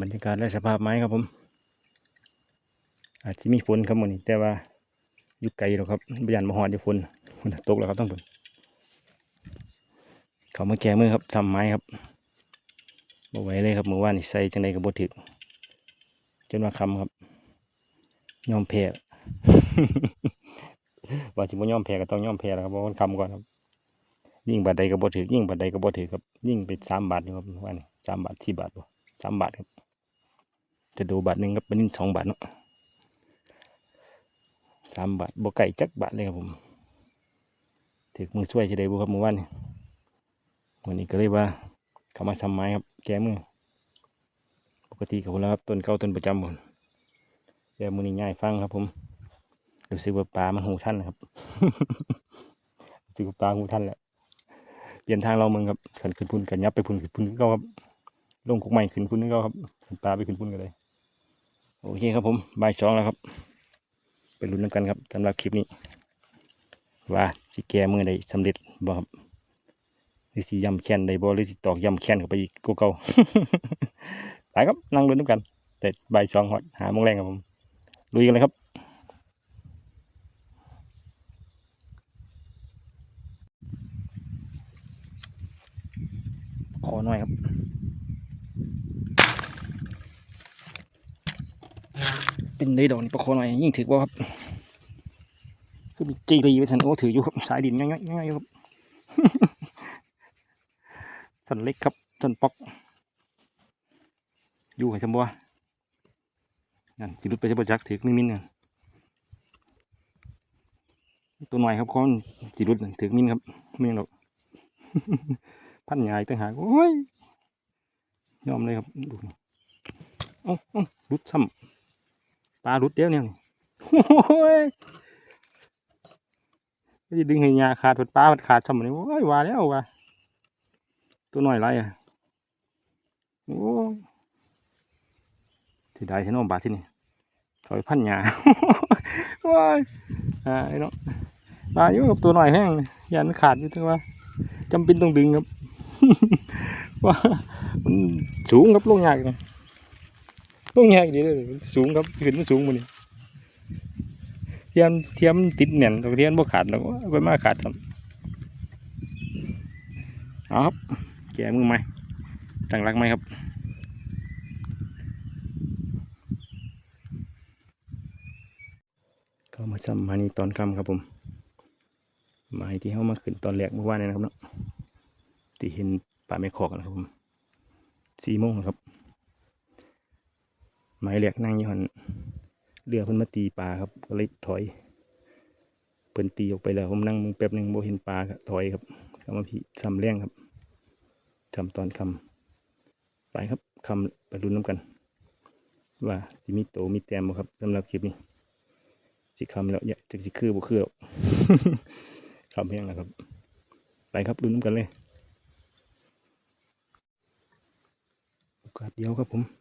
บรรยากาศและสภาพไม้ครับผม อาจจะมีฝนครับมื้อนี้แต่ว่าอยู่ไกลหรอกครับบยันมาหอดอยู่ฝนฝนตกแล้วครับต้องฝนเขามาแก้มือครับซ้ำไม้ครับบ่ไหวเลยครับเมื่อวานนี่ใส่จังใดก็บ่ถึกจนมาคำครับ ยอมแพ้ว่าสิบ่ยอมแพ้ก็ต้องยอมแพ้แล้วครับเพราะมันคำก่อนครับ ยิ่งบาทใดก็บ่ถือยิ่งบาทใดก็บ่ถือครับ ยิ่งไปสามบาทอยู่ครับวานสามบาทสี่บาทบ่ สามบาทครับ จะดูบาทหนึ่งครับเป็นสองบาทเนาะสามบาทบ่ไก่จักบาทเลยครับผมถือมือช่วยจะได้บุครับเมื่อวานวันนี้ก็เลยว่าเขามาทำไม้ครับ แก้มือปกติกับผมแล้วครับต้นเก้าต้นประจำผมแต่มือนี้ง่ายฟังครับ ผมรู้สึกว่าปลามันหูท่านครับรู้สึกว่าปลาหูท่านแหละเปลี่ยนทางเราเมืองครับขันขึ้นพุ่นกันยับไปพุ่นขึ้นพุ่นก็ครับ ลงกุกใหม่ขึ้นพุ่นก็ครับปลาไปขึ้นพุ่นกันเลยโอเคครับผมบ่ายสองแล้วครับ ไปลุ้นนำกันครับสำหรับคลิปนี้ ว่าสิแก้มือได้สำเร็จบ่ครับหรือสิยำแค้นได้บ่หรือสิตอกยำแค้นเข้าไปอีกกูเก่าไปครับนั่งลุ้นนำกัน แต่บ่ายสองหอดหาโมงแรงครับผมลุยกันเลยครับขอหน่อยครับ เป็นได้ดอกนี่ประคอหน่อยยิ่งถือว่าครับคือมีจีรีไว้สันโอ้ถืออยู่ครับสายดินง่ายๆง่ายๆครับสันเล็กครับสันปอก อยู่ให้จำบัวนั่นจิรุดไปจะประจักถือมินมินนั่ตัวหน่อยครับคอนจิรุดถือมินครับไม่ยังหรอกพันใหญ่ต่างหากโอ้ยยอมเลยครับดูเอ้าเอารุดซ้ำ ปลารุดเดียวเนี่ยนี่โอ้ยไม่ได้ดึงให้ยาขาดผดปลามันขาดซ้ำนี่โอ้ยว่าแล้วว่าตัวหน้อยไรอะโอ้ยที่ได้ที่น้องบาที่นี่ถอยพันหยาโอ้ยอ่าไอ้เนาะปลาอยู่กับตัวหน้อยแห้งยันขาดอยู่ถึงว่าจำเป็นต้องดึงครับว่ามันสูงครับลงยากนะลงยากดีเลยสูงครับขึ้นมันสูงมันนี่เทียมเทียมติดแน่นเทียมบ่ขาดดอกเอาไปมาขาดครับเอาครับแกมือไหมตั้งรักไหมครับก็มาซ้ำมานี่ตอนค่ำครับผมไม้ที่เขามาขึ้นตอนแรกเมื่อวานนี่นะครับเนาะที่เห็นป่าไม้ขอกนะครับผมสี่โมงครับ ไม้แหลกนั่งยู่หันเรือเพิ่นมาตีปลาครับก็เลยถอยเพิ่นตีออกไปแล้วผมนั่งมึงแป๊บหนึ่งโบเห็นปลาถอยครับก็มาพี่ซ้ำแรงครับซ้ำตอนคำไปครับคำไปรุนน้ำกัน ว่าสิมีโตมีแต้มบ่ครับสำหรับคลิปนี้สิคำแล้วอย่าจะสิคือบ่คือหรอกคำแห้งนะครับ ไปครับรุนน้ำกันเลยโอกาสเดียวครับผม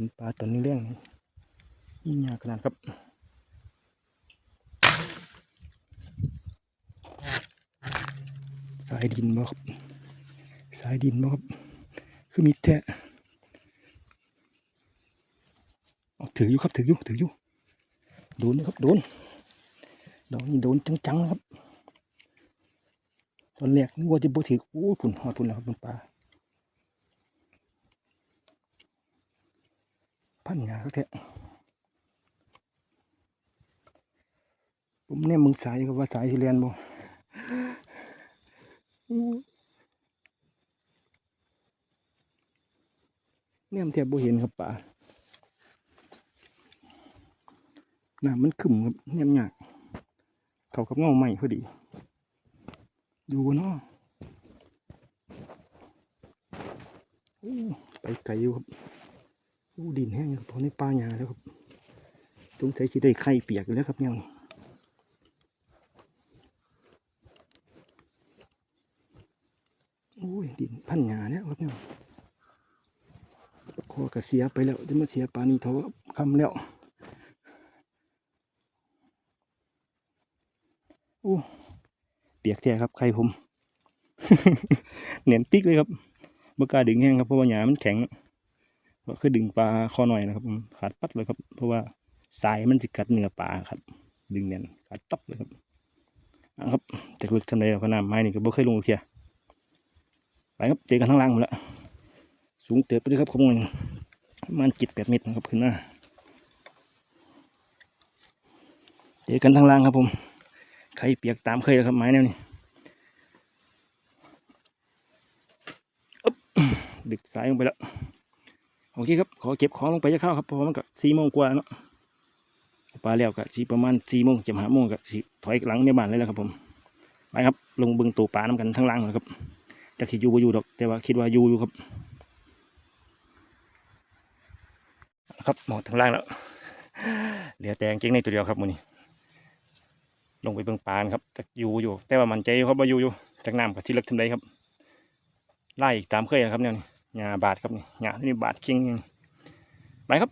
นปลาตอนนี้เรื่องยิ่งยากขนาดครับสายดินบ่ครับสายดินบ่ครับคือมีแท้เอาถืออยู่ครับถืออยู่ถืออยู่โดนนะครับโดนดอกนี้โดนจังๆครับ ตอนแรกนึกว่าจะบ่ถือโอ้ยผุนหอดผุนแล้วครับคุณปลา พันงาเขาเถอะผมเนี่ยมึงสายก็ว่าสายสิเรียนบ่เนี่ยมันแทบบ่เห็นครับป่าน้ำมันขึ้นครับเนี่ยมันยากเขากับเงาใหม่พอดีอยู่เนาะไปไกลอยู่ครับ อ้ดินแห้งครับเพราะในป่าหญ้าแล้วครับสงสัยสิได้ไข่เปียกอยู่แล้วครับเนี่ยโอ้ยดินพันหญ้าแล้วครับเนี่ยคอกระเสียไปแล้วจะมาเสียปลานีโทคำแล้วโอ้เปียกแท้ครับไข่ผมเหนียนปิ๊กเลยครับบกาดึงแห้งครับเพราะว่าหญ้ามันแข็ง ก็คือดึงปลาคอหน่อยนะครับขาดปัดเลยครับ เพราะว่าสายมันสิกัดเนื้อปลาครับ ดึงเนี่ยขาดตับเลยครับเอาครับจากลึกทำไรเราก็น้ำไม้นี่ก็บ่เคยลงเทียไปครับเจอกันข้างล่างหมดแล้วสูงเติบไปเลยครับขโมยมันจิตแปดเมตรนะครับขึ้นมาเจอกันทางล่างครับผมใครเปียกตามเคยแล้วครับไม้แนวนี้อึ๊บดึกสายลงไปแล้ว โอเคครับขอเก็บของลงไปจะเข้าครับเพราะว่ามันก็สี่โมงกว่าเนาะปลาแล้วก็สีประมาณสี่โมงจะหาโมงก็สีถอยหลังในบ้านเลยแหละครับผมไปครับลงเบึงตูปลาน้ำกันทั้งล่างเลยครับจากที่อยู่บ่อยู่ดอก แต่ว่าคิดว่าอยู่อยู่ครับ ครับหมดทั้งล่างแล้วเหลือแต่งเกงในตัวเดียวครับมือนี้ลงไปเบิ่งปลานครับจากอยู่อยู่ แต่ว่ามันใจอยู่ครับว่าอยู่อยู่จากน้ำกับที่เล็กทำไดครับไล่ตามเคยนะครับเนี่ยนี่ หญ้าบาดครับนี่หญ้าที่นี่บาดเคียงไปครับ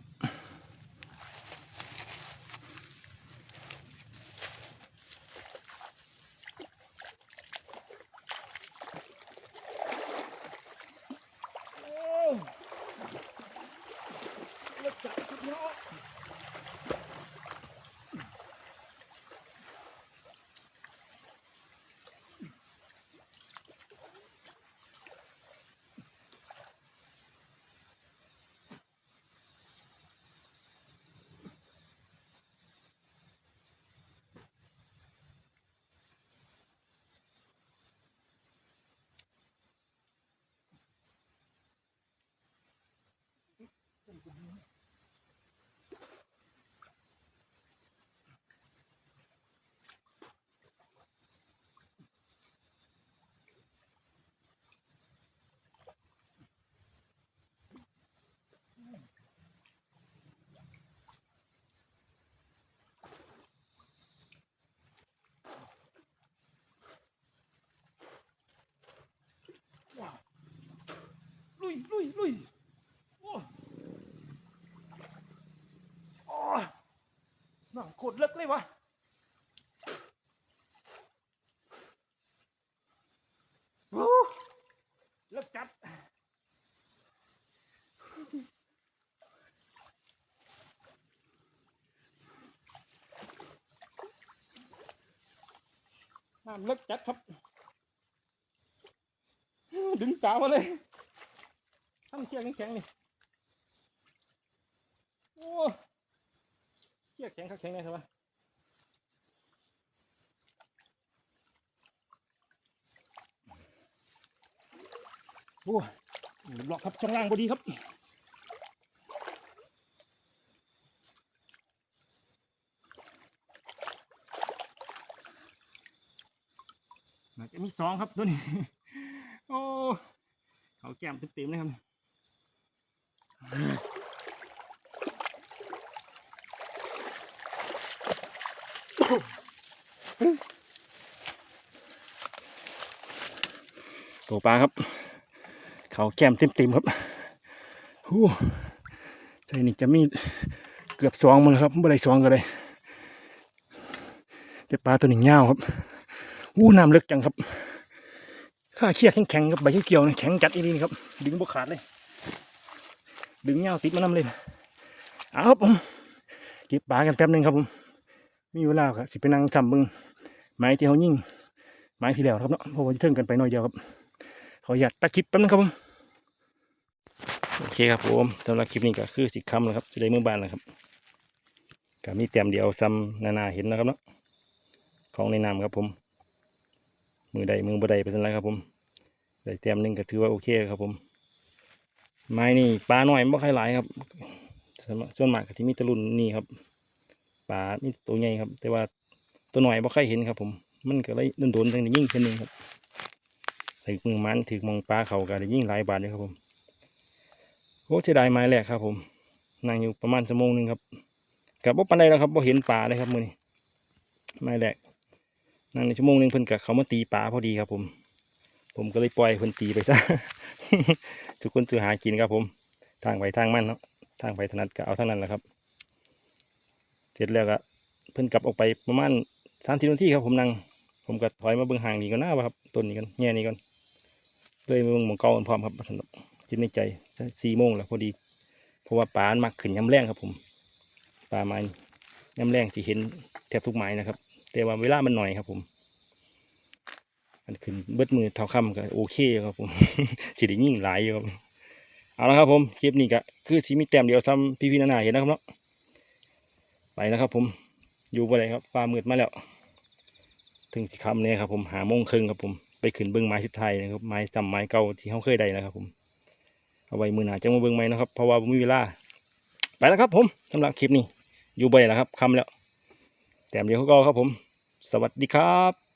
ลุยลุยลุยโอ้โอ้ หนังโคตรเลิกเลยวะโอ้เลิกจัดน้ำเลิกจัดครับ ดึงสาวมาเลยตั้งเชือกแข็งๆนี่โอ้ เชือกแข็งครับแข็งเลยครับวะโอ้บล็อกครับช่างล่างพอดีครับน่าจะมีสองครับตัวนี้ โอ้ เขาแก้มเต็มๆเลยครับ ตัวปลาครับ เขาแก้มเต็มๆครับหูใจนี่จะมีเกือบสองมันครับไม่ได้สองก็เลยแต่ปลาตัวนี้เงาครับอู้น้ำลึกจังครับ ข้าเชี่ยแข็งๆครับใบเขียวนะแข็งจัดอีนี่ครับ ดึงบกขาดเลย ดึงเงาติดมานำเลยเอาครับผมเก็บปลากันแป๊บหนึงครับผม มีเวลาครับสิไปนั่งจำเบึงไม้ที่เขายิ่งไม้ที่แล้วครับเนาะเพราะว่าจะเทิงกันไปหน่อยเดียวครับขออยากตัดคลิปแป๊บนึงครับผมโอเคครับผมสำหรับคลิปนี้ก็คือสิคำแล้วครับจะได้มือบานแล้วครับก็มีเตรียมเดียวซ้ำนานาเห็นนะครับเนาะของในน้ำครับผม มือใดมือบ่ใดไปสันไรครับผมได้เต็มหนึ่งก็ถือว่าโอเคครับผม ไม้นี่ปลาหน่อยไม่ค่อยหลายครับส่วนมากก็ที่มีตะลุนนี่ครับ ปลานี่ตัวใหญ่ครับ แต่ว่าตัวหน่อยไม่ค่อยเห็นครับ ผม มันก็เลยโดนๆจังได้ยิ่งขึ้นหนึ่งครับถือมือมันถือมองปลาเขาก็ได้ยิ่งหลายบาทเลยครับผมโอ้เสียดายไม้แรกครับ ผมนั่งอยู่ประมาณชั่วโมงหนึ่งครับกับว่าปันใดแล้วครับว่าเห็นปลาเลยครับมือนี้ไม้แรกนั่งในชั่วโมงหนึ่งเพิ่นกับเขามาตีปลาพอดีครับผม ผมก็เลยปล่อยเพิ่นตีไปซะทุกคนซื้อหากินครับผม ทางไปทางมันเนาะทางไปถนัดก็เอาทางนั้นแหละครับ เสร็จแล้วก็เพิ่นกลับออกไปประมาณสามสิบนาทีครับผมนั่งผมก็ถอยมาเบิ่งห่างนี่ก่อนหน้าวะครับต้นนี้กันแง่นี้ก่อนเลยมาเบิ่งหมองเก่ากันพร้อมครับสนุกคิดในใจสี่โมงแล้วพอดี เพราะว่าปลามันมักขึ้นยำแรงครับผมปลาไม้ยำแรงที่เห็นแทบทุกไม้นะครับ แต่ว่าเวลามันหน่อยครับผม มันขึ้นเบิดมือเท่าคำก็โอเคครับผมสิได้ยิ่งหลายอยู่ครับเอาละครับผมคลิปนี้ก็คือสีมีแต้มเดียวซ้ำพี่พี่นานาเห็นนะครับเนาะ ไปแล้วครับ ผมอยู่ไปเลยครับฟ้ามืดมาแล้ว ถึงสิคำเนี่ยครับ ผมหาโมงครึ่งครับ ผมไปขึ้นเบิ้งไม้ชิดท้ายนะครับไม้จำไม้เก่าที่เขาเคยได้นะครับ ผมเอาไว้มือหนาจะมาเบิ้งไม้นะครับเพราะว่ามมีเวลาไปแล้วครับ ผมสำหรับคลิปนี้อยู่ไปแล้วครับคำแล้ว แต้มเดียวเขาก็ครับผม สวัสดีครับ